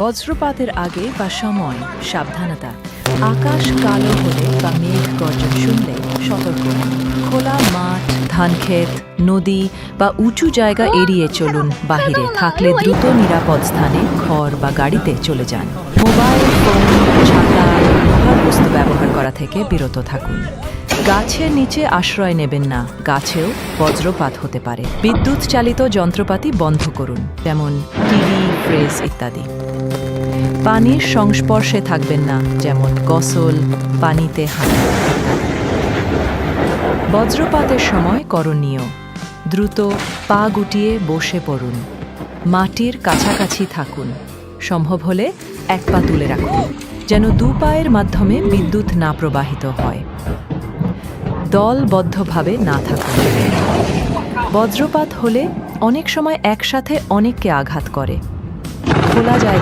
বজ্রপাতের আগে বা সময়, সাবধানতা। আকাশ কালো হলে বা মেঘ গর্জন শুনলে সতর্ক। খোলা মাঠ ধানক্ষেত নদী বা উঁচু জায়গা এড়িয়ে চলুন বাহিরে। থাকলে দ্রুত নিরাপদ স্থানে, ঘর বা গাড়িতে চলে যান। মোবাইল, ফোন, ছাতা, লোহার বস্তু ব্যবহার করা থেকে বিরত থাকুন। গাছের নিচে আশ্রয় নেবেন না। গাছেও বজ্রপাত হতে পারে। বিদ্যুৎ চালিত যন্ত্রপাতি বন্ধ করুন, যেমন টিভি, ফ্রিজ ইত্যাদি। পানির সংস্পর্শে থাকবেন না, যেমন গসল, পানিতে হাঁটা। বজ্রপাতের সময় করণীয়, দ্রুত পা গুটিয়ে বসে পড়ুন, মাটির কাছাকাছি থাকুন, সম্ভব হলে এক পা তুলে রাখুন, যেন দু পায়ের মাধ্যমে বিদ্যুৎ না প্রবাহিত হয়। দলবদ্ধভাবে না থাকুন। বজ্রপাত হলে অনেক সময় একসাথে অনেককে আঘাত করে। খোলা জায়গা